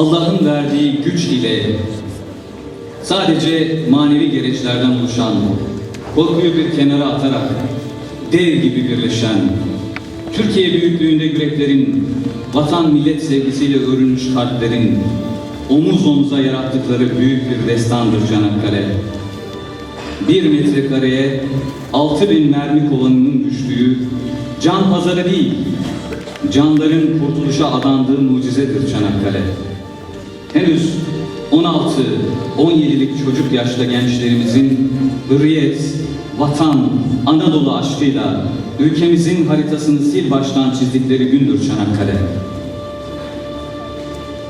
Allah'ın verdiği güç ile sadece manevi gereçlerden oluşan, korkuyu bir kenara atarak dev gibi birleşen, Türkiye büyüklüğünde yüreklerin, vatan millet sevgisiyle örülmüş kalplerin omuz omuza yarattıkları büyük bir destandır Çanakkale. Bir metrekareye altı bin mermi kovanının düştüğü can pazarı değil, canların kurtuluşa adandığı mucizedir Çanakkale. Henüz 16-17'lik çocuk yaşta gençlerimizin hürriyet, vatan, Anadolu aşkıyla ülkemizin haritasını sil baştan çizdikleri gündür Çanakkale.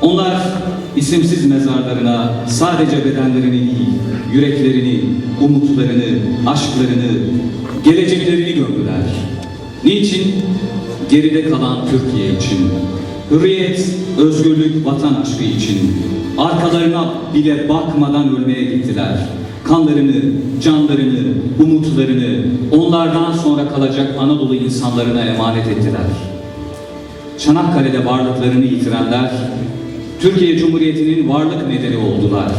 Onlar isimsiz mezarlarına sadece bedenlerini değil, yüreklerini, umutlarını, aşklarını, geleceklerini gömdüler. Niçin? Geride kalan Türkiye için. Hürriyet, özgürlük, vatan aşkı için. Arkalarına bile bakmadan ölmeye gittiler. Kanlarını, canlarını, umutlarını onlardan sonra kalacak Anadolu insanlarına emanet ettiler. Çanakkale'de varlıklarını yitirenler, Türkiye Cumhuriyeti'nin varlık nedeni oldular.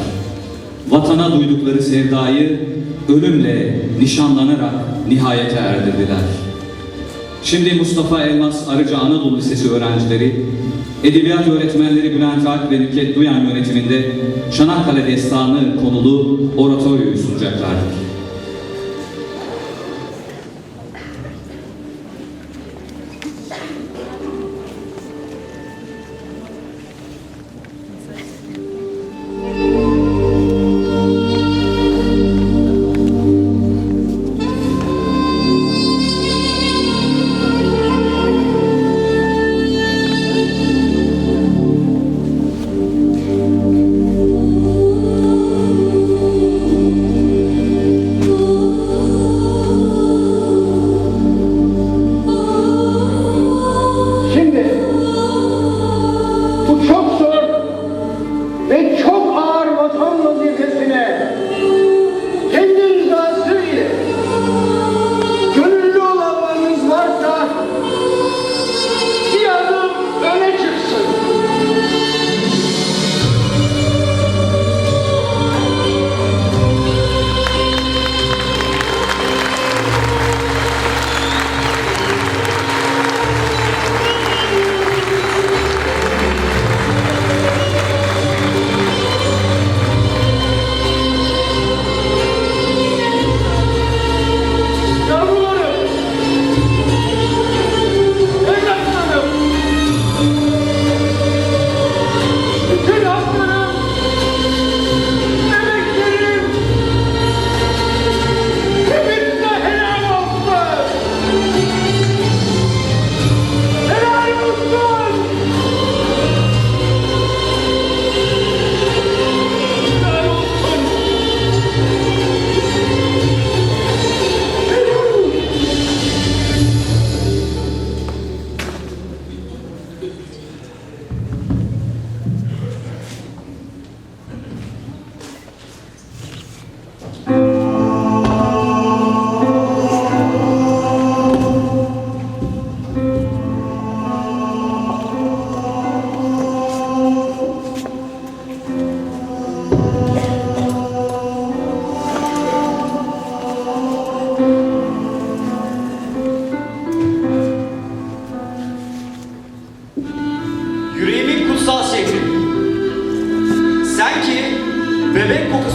Vatana duydukları sevdayı ölümle nişanlanarak nihayete erdirdiler. Şimdi Mustafa Elmas Arıca Anadolu Lisesi öğrencileri, edebiyat öğretmenleri Bülent Alp ve Nükhet Duyan yönetiminde Çanakkale Destanı konulu oratoryoyu sunacaklardır.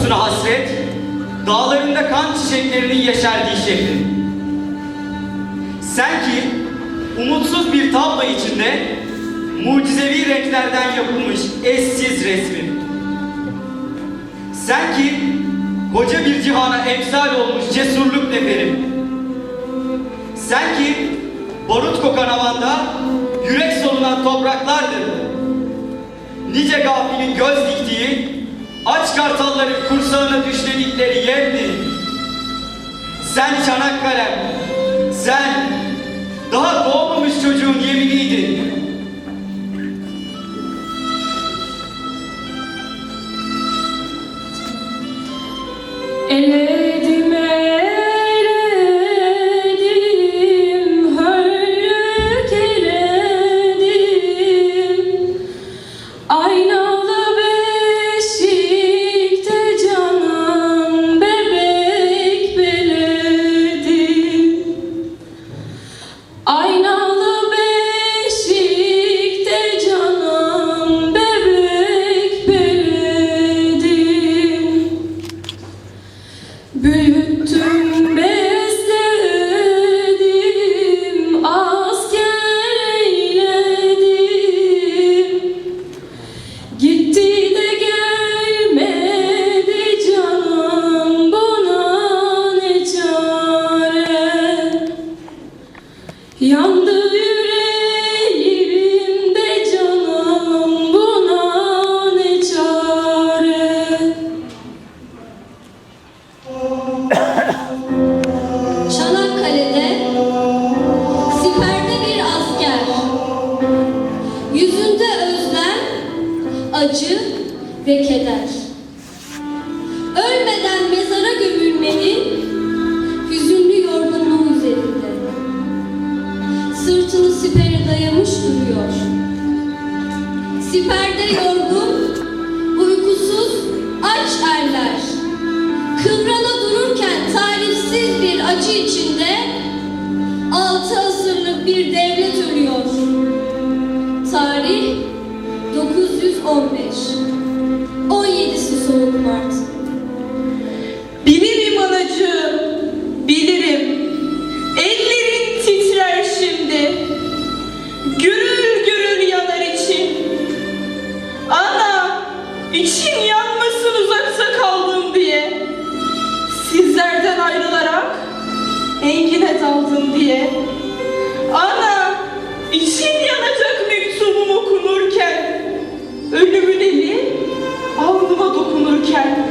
Kokusuna hasret, dağlarında kan çiçeklerinin yeşerdiği şehrin. Sen ki umutsuz bir tablo içinde mucizevi renklerden yapılmış eşsiz resmin. Sen ki koca bir cihana emsal olmuş cesurluk neferim. Sen ki barut kokan havanda yürek solunan topraklardır. Nice gafilin göz diktiği, aç kartalların kursağına düşledikleri yemdi. Sen Çanakkale, sen daha doğmamış çocuğun yeminiydin. Eledim engine daldım diye. Ana, için yanacak mektubum okunurken. Ölümün eli alnıma dokunurken.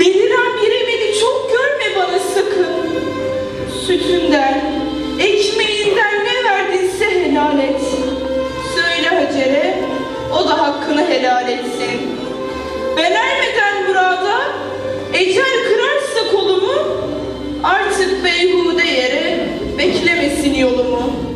Beliren bir emeli çok görme bana sakın. Sütünden, ekmeğinden ne verdinse helal et. Söyle Hacer'e, o da hakkını helal etsin. Ben ermeden burada, ecel kolumu, artık beyhude yere beklemesin yolumu.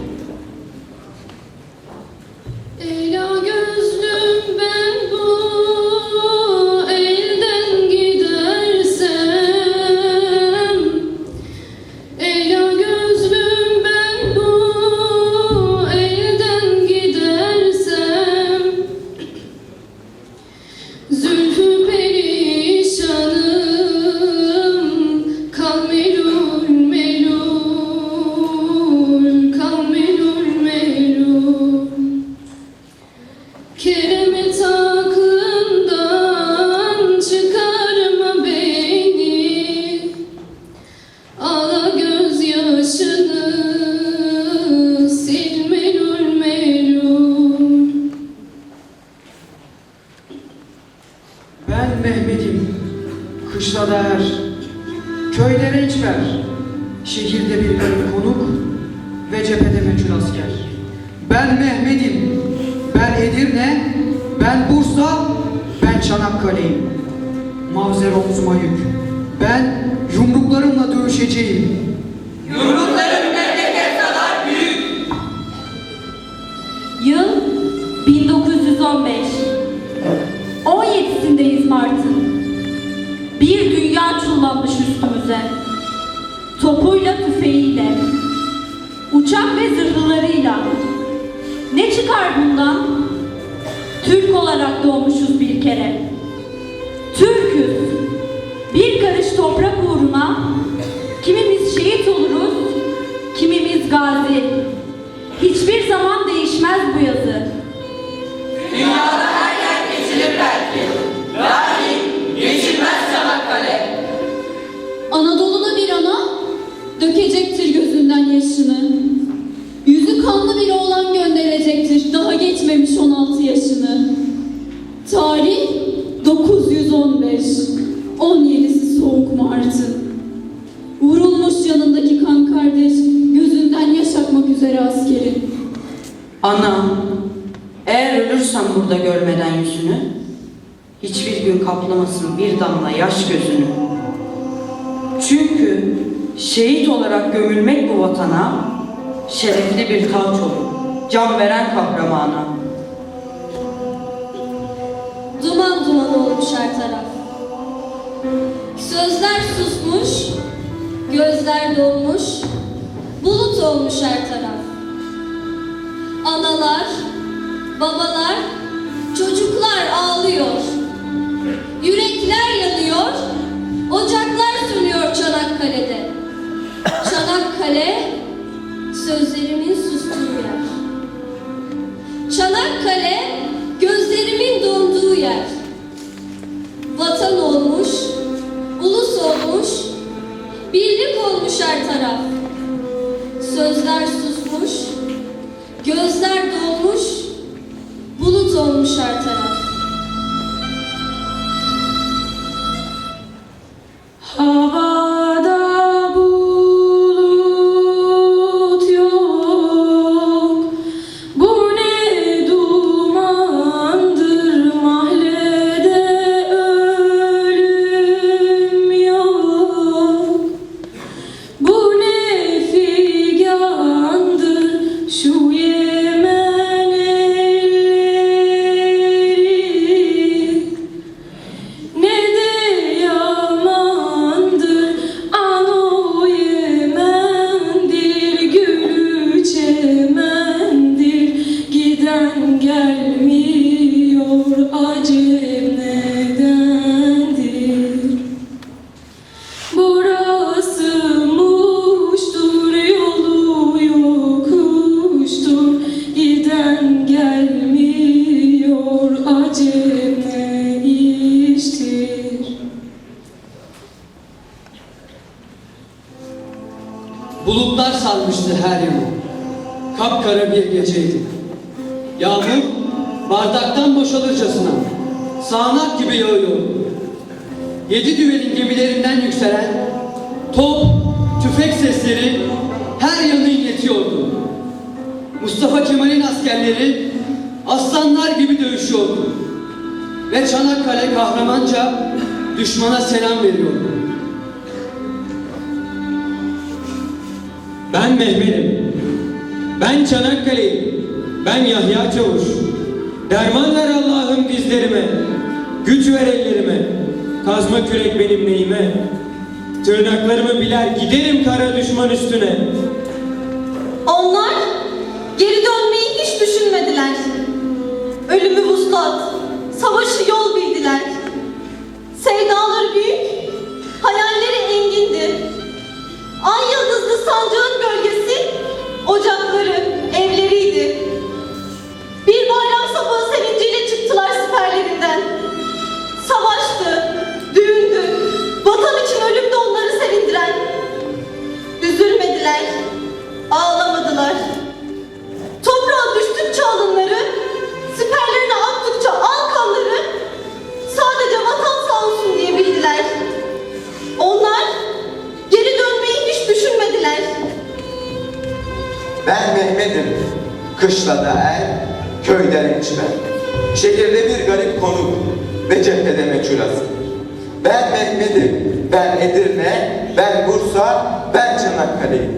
Omzuma yük, ben yumruklarımla dövüşeceğim. Yıl 1915. 17'sindeyiz Mart'ın. Bir dünya çullanmış üstümüze. Topuyla tüfeğiyle. Uçak ve zırhlılarıyla. Ne çıkar bundan? Türk olarak doğmuşuz bir kere. Toprak uğruna kimimiz şehit oluruz, kimimiz gazi. Hiçbir zaman değişmez bu yazı. Anadolu'da bir ana dökecektir gözünden yaşını. Yüzü kanlı bir oğlan gönderecektir daha geçmemiş 16 yaşını. Tarih 915. 17'si Soğuk Mart'ın. Vurulmuş yanındaki kan kardeş gözünden yaş akmak üzere askerin. Ana, eğer ölürsem burada görmeden yüzünü, hiçbir gün kaplamasın bir damla yaş gözünü. Çünkü şehit olarak gömülmek bu vatana, şerefli bir taç olur, can veren kahramana. Duman duman olmuş her taraf. Sözler susmuş, gözler dolmuş, bulut olmuş her taraf. Analar, babalar, çocuklar ağlıyor. Yürekler yanıyor, ocaklar sönüyor Çanakkale'de. Çanakkale, sözlerimin sustuğu yer. Çanakkale olmuş her taraf. Ve Çanakkale kahramanca düşmana selam veriyordu. Ben Mehmet'im. Ben Çanakkale'yim. Ben Yahya Çavuş. Derman ver Allah'ım dizlerime. Güç ver ellerime. Kazma kürek benim neyime. Tırnaklarımı biler giderim kara düşman üstüne. Onlar geri dönmeyi hiç düşünmediler. Ölümü vuslat, savaşı yol bildiler. Ben Edirne, ben Bursa, ben Çanakkale'yim.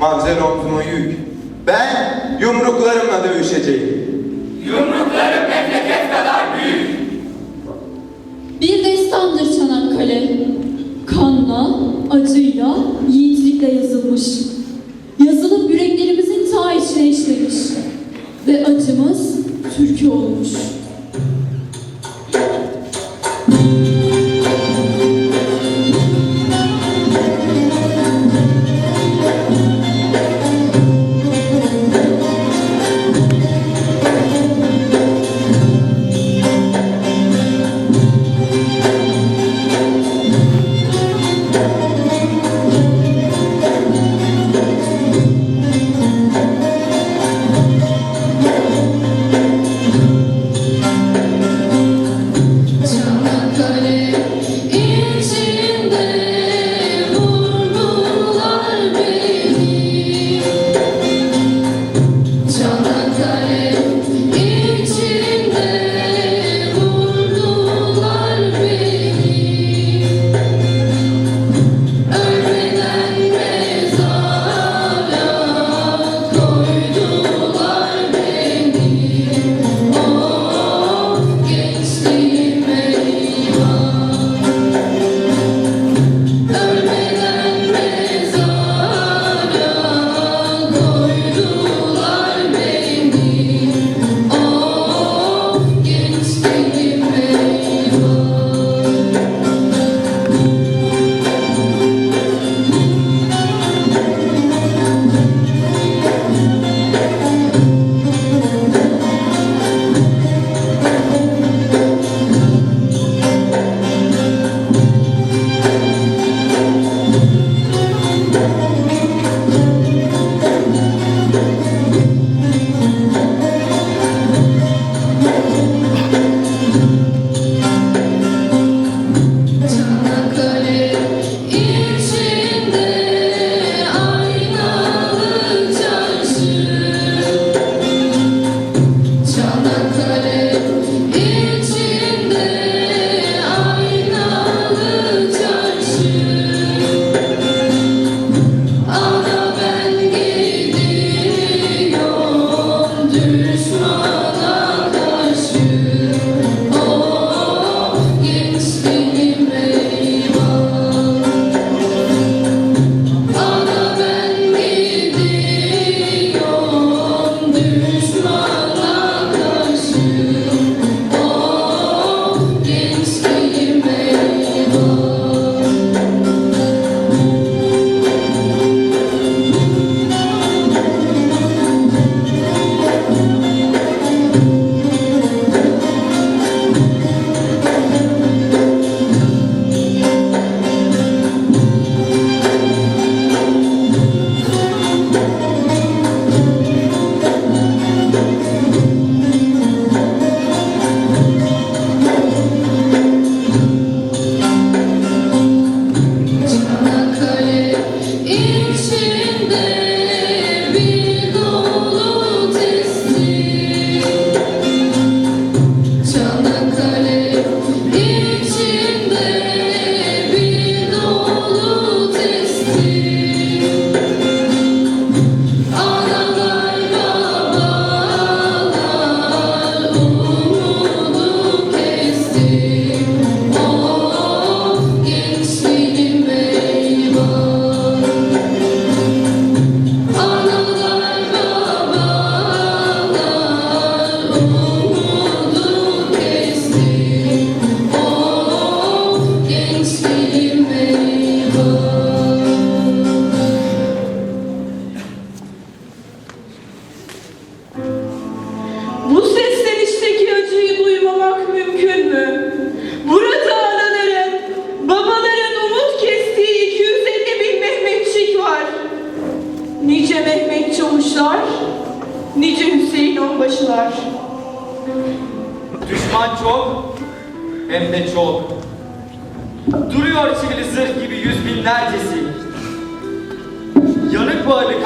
Mavzer omzuma yük. Ben yumruklarımla dövüşeceğim. Bir destandır Çanakkale. Kanla, acıyla, yiğitlikle yazılmış. Yazılıp yüreklerimizin ta içine işlemiş. Ve acımız türkü olmuş.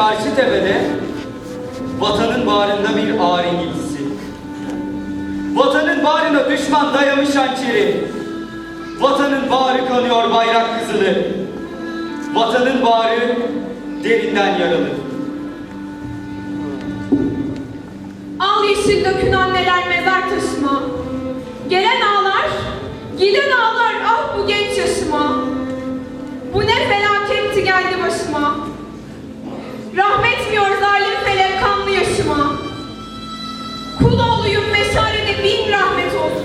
Karşı tepede, vatanın bağrında bir ağrı incisi. Vatanın bağrına düşman dayamış hançeri. Vatanın bağrı kanıyor bayrak kızılı. Vatanın bağrı derinden yaralı. Al yeşil dökün anneler mezar taşıma. Gelen ağlar, giden ağlar ah bu genç yaşıma. Bu ne başıma. Rahmetmiyor zalim felek kanlı yaşıma. Kul oğluyum meşalede bin rahmet olsun.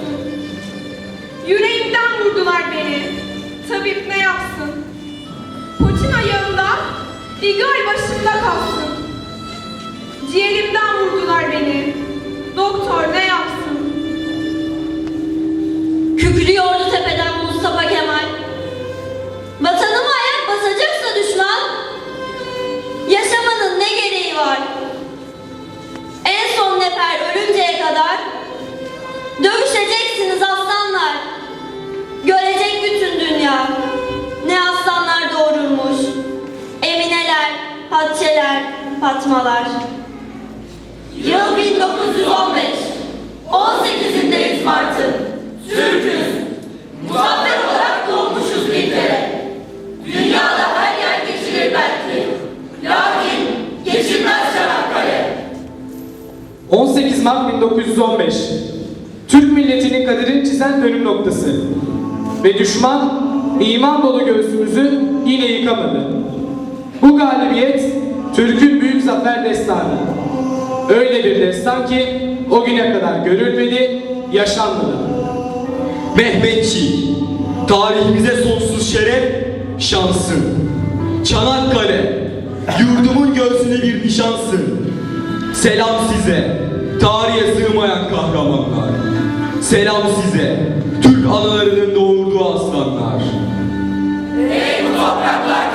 Yüreğimden vurdular beni. Tabip ne yapsın? Poçin ayağında, igal başımda kalsın. Ciğerimden vurdular beni. Doktor ne yapsın? Kükrüyordu Nefer ölünceye kadar dövüşeceksiniz aslanlar. Görecek bütün dünya ne aslanlar doğurulmuş. Emineler, Hatçeler, Fatmalar. Yıl 1915. 18'indeyiz Mart'ın. 1915 Türk milletinin kaderini çizen dönüm noktası. Ve düşman iman dolu göğsümüzü yine yıkamadı. Bu galibiyet Türk'ün büyük zafer destanı. Öyle bir destan ki o güne kadar görülmedi, yaşanmadı. Mehmetçik, tarihimize sonsuz şeref, şansın. Çanakkale, yurdumun göğsüne bir nişansın. Selam size, tarihe sığmayan kahramanlar. Selam size, Türk analarının doğurduğu aslanlar. Ey bu topraklar!